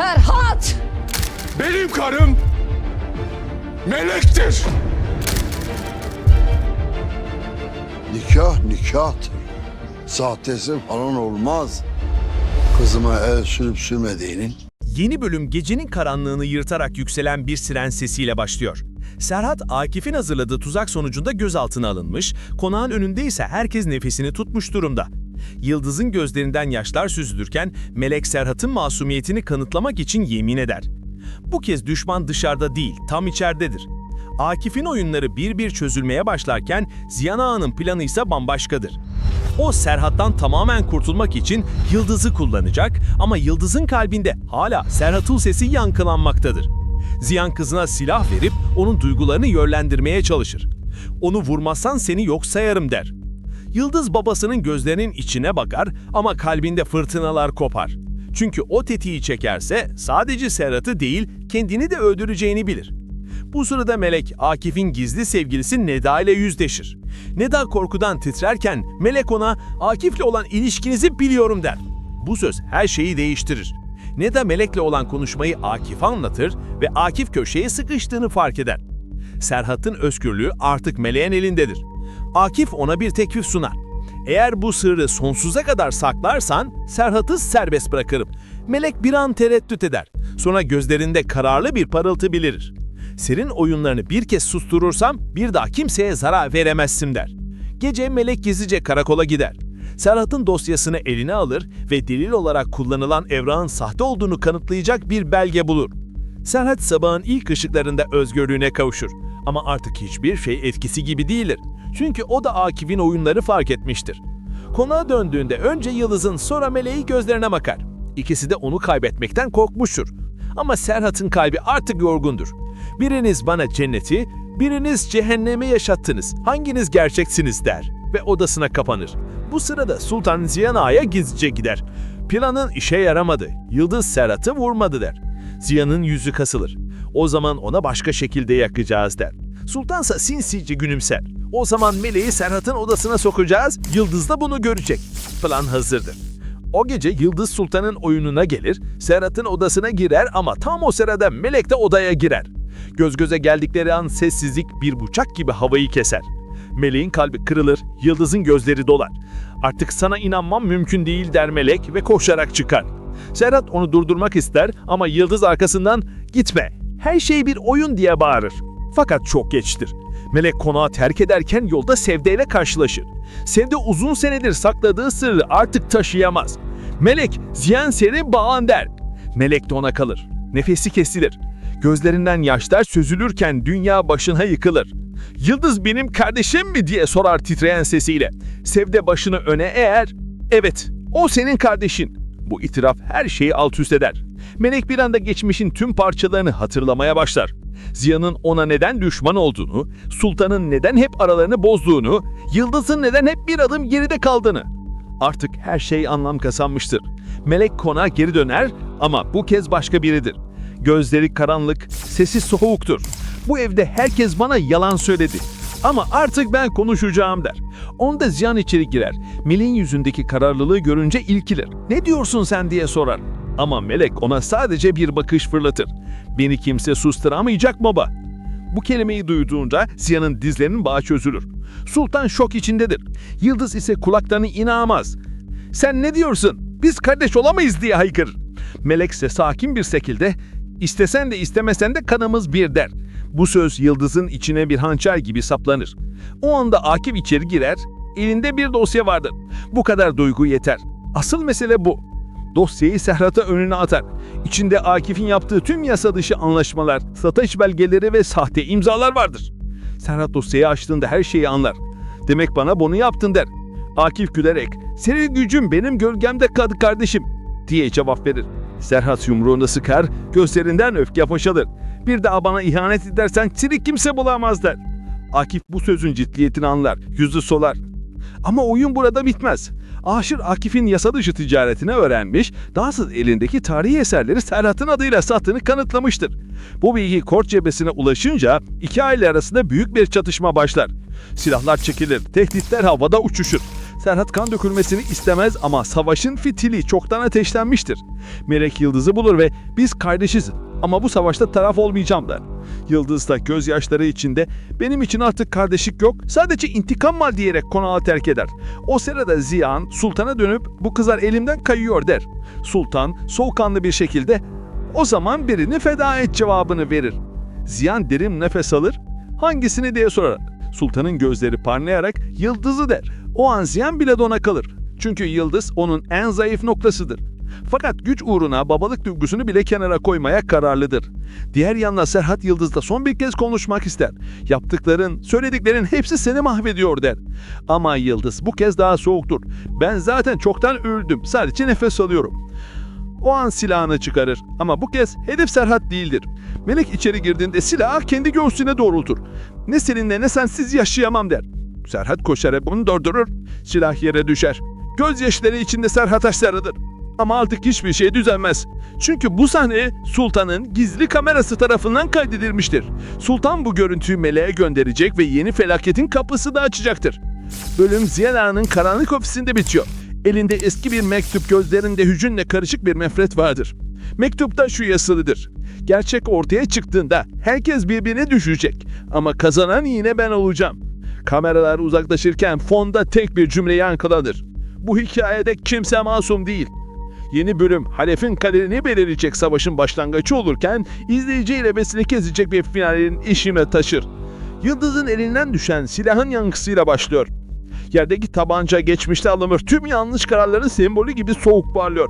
Serhat! Benim karım melektir. Nikah nikahtır. Sahtesi falan olmaz. Kızıma el sürüp sürmediğinin Yeni bölüm gecenin karanlığını yırtarak yükselen bir siren sesiyle başlıyor. Serhat, Akif'in hazırladığı tuzak sonucunda gözaltına alınmış, konağın önünde ise herkes nefesini tutmuş durumda. Yıldız'ın gözlerinden yaşlar süzülürken Melek Serhat'ın masumiyetini kanıtlamak için yemin eder. Bu kez düşman dışarıda değil, tam içeridedir. Akif'in oyunları bir bir çözülmeye başlarken Ziyan Ağa'nın planı ise bambaşkadır. O Serhat'tan tamamen kurtulmak için Yıldız'ı kullanacak ama Yıldız'ın kalbinde hala Serhat'ın sesi yankılanmaktadır. Ziyan kızına silah verip onun duygularını yönlendirmeye çalışır. Onu vurmazsan seni yok sayarım der. Yıldız babasının gözlerinin içine bakar ama kalbinde fırtınalar kopar. Çünkü o tetiği çekerse sadece Serhat'ı değil kendini de öldüreceğini bilir. Bu sırada Melek, Akif'in gizli sevgilisi Neda ile yüzleşir. Neda korkudan titrerken Melek ona Akif'le olan ilişkinizi biliyorum der. Bu söz her şeyi değiştirir. Neda Melek'le olan konuşmayı Akif'e anlatır ve Akif köşeye sıkıştığını fark eder. Serhat'ın özgürlüğü artık Melek'in elindedir. Akif ona bir teklif sunar. Eğer bu sırrı sonsuza kadar saklarsan Serhat'ı serbest bırakırım. Melek bir an tereddüt eder. Sonra gözlerinde kararlı bir parıltı belirir. Senin oyunlarını bir kez susturursam bir daha kimseye zarar veremezsin der. Gece Melek gizlice karakola gider. Serhat'ın dosyasını eline alır ve delil olarak kullanılan evrağın sahte olduğunu kanıtlayacak bir belge bulur. Serhat sabahın ilk ışıklarında özgürlüğüne kavuşur. Ama artık hiçbir şey etkisi gibi değildir. Çünkü o da Akif'in oyunları fark etmiştir. Konağa döndüğünde önce Yıldız'ın sonra Meleği gözlerine bakar. İkisi de onu kaybetmekten korkmuştur. Ama Serhat'ın kalbi artık yorgundur. Biriniz bana cenneti, biriniz cehennemi yaşattınız. Hanginiz gerçeksiniz der ve odasına kapanır. Bu sırada Sultan Ziyan Ağa'ya gizlice gider. Planın işe yaramadı. Yıldız Serhat'ı vurmadı der. Ziya'nın yüzü kasılır. O zaman ona başka şekilde yakacağız der. Sultansa sinsice gülümser. O zaman Meleği Serhat'ın odasına sokacağız, Yıldız da bunu görecek. Plan hazırdır. O gece Yıldız Sultan'ın oyununa gelir, Serhat'ın odasına girer ama tam o sırada Melek de odaya girer. Göz göze geldikleri an sessizlik bir bıçak gibi havayı keser. Meleğin kalbi kırılır, Yıldız'ın gözleri dolar. Artık sana inanmam mümkün değil der Melek ve koşarak çıkar. Serhat onu durdurmak ister ama Yıldız arkasından gitme, her şey bir oyun diye bağırır. Fakat çok geçtir. Melek konağı terk ederken yolda Sevde ile karşılaşır. Sevde uzun senedir sakladığı sırrı artık taşıyamaz. Melek, ziyan senin bağın der. Melek de ona kalır. Nefesi kesilir. Gözlerinden yaşlar süzülürken dünya başına yıkılır. Yıldız benim kardeşim mi diye sorar titreyen sesiyle. Sevde başını öne eğer, evet o senin kardeşin. Bu itiraf her şeyi alt üst eder. Melek bir anda geçmişin tüm parçalarını hatırlamaya başlar. Ziya'nın ona neden düşman olduğunu, Sultan'ın neden hep aralarını bozduğunu, Yıldız'ın neden hep bir adım geride kaldığını. Artık her şey anlam kazanmıştır. Melek konağa geri döner ama bu kez başka biridir. Gözleri karanlık, sesi soğuktur. Bu evde herkes bana yalan söyledi. Ama artık ben konuşacağım der. Onda Ziyan içeri girer. Melek'in yüzündeki kararlılığı görünce ilkilir. Ne diyorsun sen diye sorar. Ama Melek ona sadece bir bakış fırlatır. Beni kimse susturamayacak baba. Bu kelimeyi duyduğunda Ziya'nın dizlerinin bağı çözülür. Sultan şok içindedir. Yıldız ise kulaklarını inanamaz. Sen ne diyorsun? Biz kardeş olamayız diye haykırır. Melek ise sakin bir şekilde istesen de istemesen de kanımız bir der. Bu söz Yıldız'ın içine bir hançer gibi saplanır. O anda Akif içeri girer, elinde bir dosya vardır. Bu kadar duygu yeter. Asıl mesele bu. Dosyayı Serhat'a önüne atar. İçinde Akif'in yaptığı tüm yasa dışı anlaşmalar, satış belgeleri ve sahte imzalar vardır. Serhat dosyayı açtığında her şeyi anlar. Demek bana bunu yaptın der. Akif gülerek, senin gücün benim gölgemde kadı kardeşim diye cevap verir. Serhat yumruğunu sıkar, gözlerinden öfke boşalır. Bir daha bana ihanet edersen seni kimse bulamaz der. Akif bu sözün ciddiyetini anlar, yüzü solar. Ama oyun burada bitmez. Aşır Akif'in yasa dışı ticaretini öğrenmiş, dahası elindeki tarihi eserleri Serhat'ın adıyla sattığını kanıtlamıştır. Bu bilgi kort cebesine ulaşınca iki aile arasında büyük bir çatışma başlar. Silahlar çekilir, tehditler havada uçuşur. Serhat kan dökülmesini istemez ama savaşın fitili çoktan ateşlenmiştir. Melek Yıldız'ı bulur ve biz kardeşiz ama bu savaşta taraf olmayacağım der. Yıldız da gözyaşları içinde benim için artık kardeşlik yok sadece intikam var diyerek konağı terk eder. O sırada Ziyan sultana dönüp bu kızlar elimden kayıyor der. Sultan soğukkanlı bir şekilde o zaman birini feda et cevabını verir. Ziyan derin nefes alır hangisini diye sorar. Sultanın gözleri parlayarak yıldızı der. O an Ziyan bile dona kalır. Çünkü yıldız onun en zayıf noktasıdır. Fakat güç uğruna babalık duygusunu bile kenara koymaya kararlıdır. Diğer yandan Serhat Yıldız'da son bir kez konuşmak ister. Yaptıkların, söylediklerin hepsi seni mahvediyor der. Ama Yıldız bu kez daha soğuktur. Ben zaten çoktan öldüm. Sadece nefes alıyorum. O an silahını çıkarır ama bu kez hedef Serhat değildir. Melek içeri girdiğinde silahı kendi göğsüne doğrultur. Ne seninle ne sensiz yaşayamam der. Serhat koşarak bunu durdurur. Silah yere düşer. Gözyaşları içinde Serhat'a sarılır. Ama artık hiçbir şey düzelmez. Çünkü bu sahne Sultan'ın gizli kamerası tarafından kaydedilmiştir. Sultan bu görüntüyü meleğe gönderecek ve yeni felaketin kapısını açacaktır. Bölüm Ziyana'nın karanlık ofisinde bitiyor. Elinde eski bir mektup gözlerinde hüzünle karışık bir nefret vardır. Mektupta şu yazılıdır. Gerçek ortaya çıktığında herkes birbirine düşecek ama kazanan yine ben olacağım. Kameralar uzaklaşırken fonda tek bir cümle yankılanır. Bu hikayede kimse masum değil. Yeni bölüm Halef'in kaderini belirleyecek savaşın başlangıcı olurken izleyiciyle besini kesecek bir finalin işime taşır. Yıldız'ın elinden düşen silahın yankısıyla başlıyor. Yerdeki tabanca geçmişte alınır tüm yanlış kararların sembolü gibi soğuk parlıyor.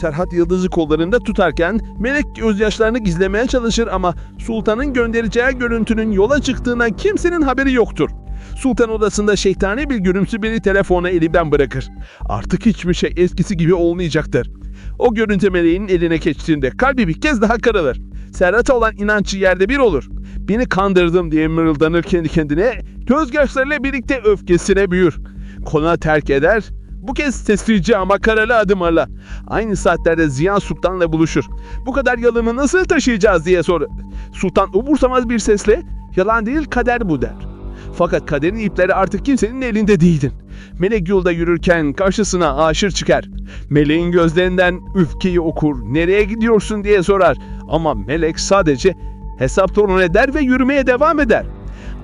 Serhat Yıldız'ı kollarında tutarken Melek gözyaşlarını gizlemeye çalışır ama Sultan'ın göndereceği görüntünün yola çıktığından kimsenin haberi yoktur. Sultan odasında şeytani bir gülümsü beni telefona elimden bırakır. Artık hiçbir şey eskisi gibi olmayacaktır. O görüntü meleğin eline geçtiğinde kalbi bir kez daha kırılır. Serhat'a olan inancı yerde bir olur. Beni kandırdım diye mırıldanır kendi kendine. Gözyaşlarıyla birlikte öfkesine büyür. Konağı terk eder. Bu kez sessizce ama kararlı adımlarla. Aynı saatlerde Ziya Sultan'la buluşur. Bu kadar yalanı nasıl taşıyacağız diye sorur. Sultan umursamaz bir sesle yalan değil kader bu der. Fakat kaderin ipleri artık kimsenin elinde değildir. Melek yolda yürürken karşısına aşır çıkar. Meleğin gözlerinden öfkeyi okur, nereye gidiyorsun diye sorar. Ama melek sadece hesap torun eder ve yürümeye devam eder.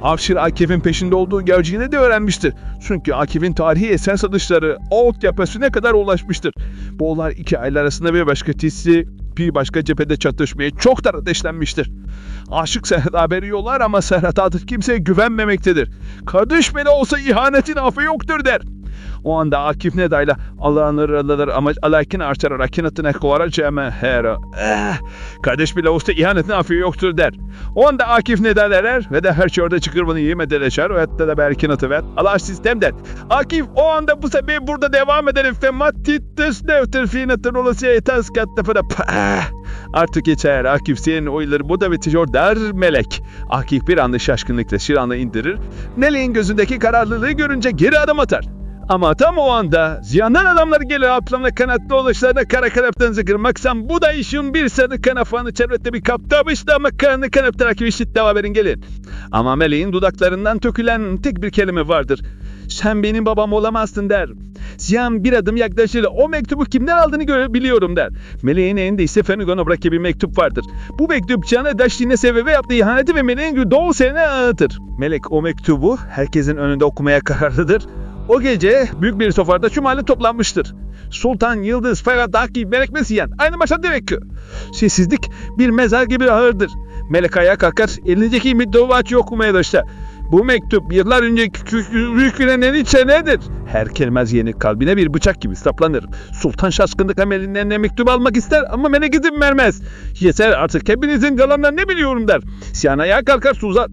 Avşir Akif'in peşinde olduğu gerçeğini de öğrenmiştir. Çünkü Akif'in tarihi eser satışları Oğut yapısına kadar ulaşmıştır. Bu olay iki aile arasında bir başka tisi bir başka cephede çatışmaya çok da ateşlenmiştir. Aşık Serhat haberi yollar ama Serhat artık kimseye güvenmemektedir. Kardeş bile olsa ihanetin affı yoktur der. O anda Akif Neda'yla Allah'ın rızalar ama alakin arçar rakinatına kovaracağımı her. Eh, kardeş bile olsa ihanetin affı yoktur der. O anda Akif Neda derer ve de her şey orada çıkır bunu yemede leşer. O hatta da belki natı ver. Allah sistem der. Akif o anda bu sebebi burada devam eder. Fematittes nevtir finatın olası yetas kattafına. Artık geçer. Akif senin oyları bu da bitiyor der melek. Akif bir anda şaşkınlıkla şiranla indirir. Meleğin gözündeki kararlılığı görünce geri adım atar. Ama tam o anda ziyandan adamlar gelir atlamla kanatlı oluşlarına kara kanaptanızı kırmaksan bu da işin bir sarı kanafanı çevrette bir kaptamıştı ama kanı kanaptan akif işit haberin gelin. Ama meleğin dudaklarından dökülen tek bir kelime vardır. Sen benim babam olamazsın der. Ziyan bir adım yaklaşır. O mektubu kimden aldığını görebiliyorum der. Meleğin elinde ise Fenigon'a bıraktığı bir mektup vardır. Bu mektup Can'a Daşti'ne sebebe yaptığı ihaneti ve meleğin doğu serine anlatır. Melek o mektubu herkesin önünde okumaya kararlıdır. O gece büyük bir sofrada şu mahalle toplanmıştır. Sultan, Yıldız, Ferhat, Akif, Melek ve Siyan aynı masa demek ki. Sessizlik bir mezar gibi ağırdır. Melek ayağa kalkar, elindeki mektubu açıyor okumaya başlar. Bu mektup yıllar önce büyük bilenin içerinedir. Her kelime yeni kalbine bir bıçak gibi saplanır. Sultan şaşkınlık amelinden ne mektup almak ister ama melek izin vermez. Yeter artık hepinizin kalanlarını ne biliyorum der. Siyan ayağa kalkar suzar.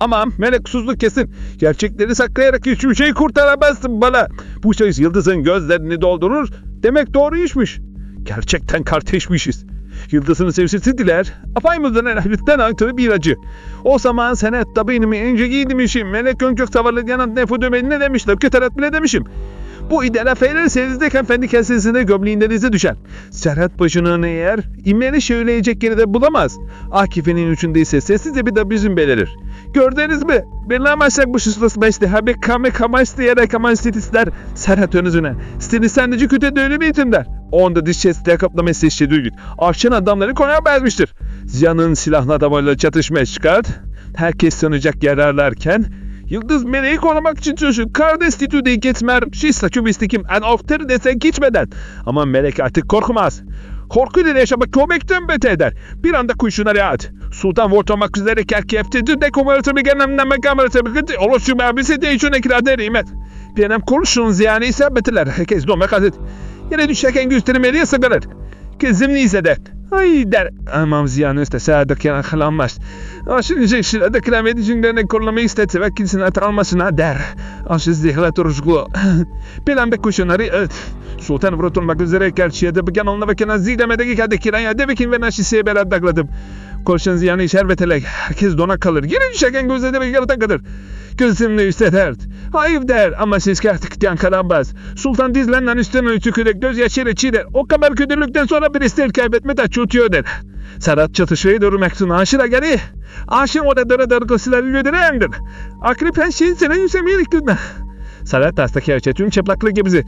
Ama melek susuzluk kesin. Gerçekleri saklayarak hiçbir şey kurtaramazsın bana. Bu söz yıldızın gözlerini doldurur. Demek doğru işmiş. Gerçekten kardeşmişiz. Yıldızını sevsesi diler. Apayımızdan elbitten aykırı bir acı. O zaman senet da benim ince giydim işim. Melek öncük savarlı yanan nefudum ne demiştim ki tarat bile demişim. Bu idare fenerseniz kendi kesesine gömleğinlerinize düşer. Serhat başını eğer imleri söyleyecek yeri de bulamaz. Akif'in üçündeyse sessizce bir de bizim belirir. Gördünüz mü? Bilemezsek bu şuslası beşte habi kame kamaş diyerek aman stisler Serhat önüzüne. Stili sendeci küte dönüm eğitimler. Onda diş chest'e kaplaması işte duygun. Arşın adamları konuya bezmiştir. Ziyan'ın silahlı adamıyla çatışmaya çıkart. Herkes sanacak yararlarken Yıldız meleği korumak için çocuk kardestitude gitmer şista kübistikim en oftır desen geçmeden. Ama melek artık korkmaz. Korkuyla yaşamak kömekten beter eder. Bir anda kuşuna rahat. Sultan vortamak üzere kerkeftedir de kumaratı bir genemden kameratı bir gıdı. Oluşum abisi de içine kirada rimet. Benim kurşun yani ise betiler. Herkes domek adet. Yine düşerken göstermeliye sıkılır. Kızım neyse de. Ay der. Amam ziyanı üstte sağda kenar kalanmaz. Aşırı şırada krem edicilerini kollamayı istetse ve kimsin at almasına der. Aşırı zihla turuşku. Plan be kuşunları Sultan vurutulmak üzere kerçiye de bıkan onunla bakana zidemedeki kade kiraya de ve naşisiye beraber dakladım. Koşun ziyanı işer ve telek. Herkes dona kalır. Yine düşerken gözde de bir yarıda kalır. Gözümle üstte dert. Hayır der ama siz kertikten kalanmaz. Sultan dizlerinden üstüne tükürük gözyaşıyla çiğner. O kadar kötülükten sonra bir ister kaybetme de çutuyor der. Serhat çatışmayı durmaksın aşıra geri. Aşın orada dargısıları yödirendir. Akrip her şeyin senin yüzemiyelik gülme. Serhat hastaki tüm çıplaklık gibizi.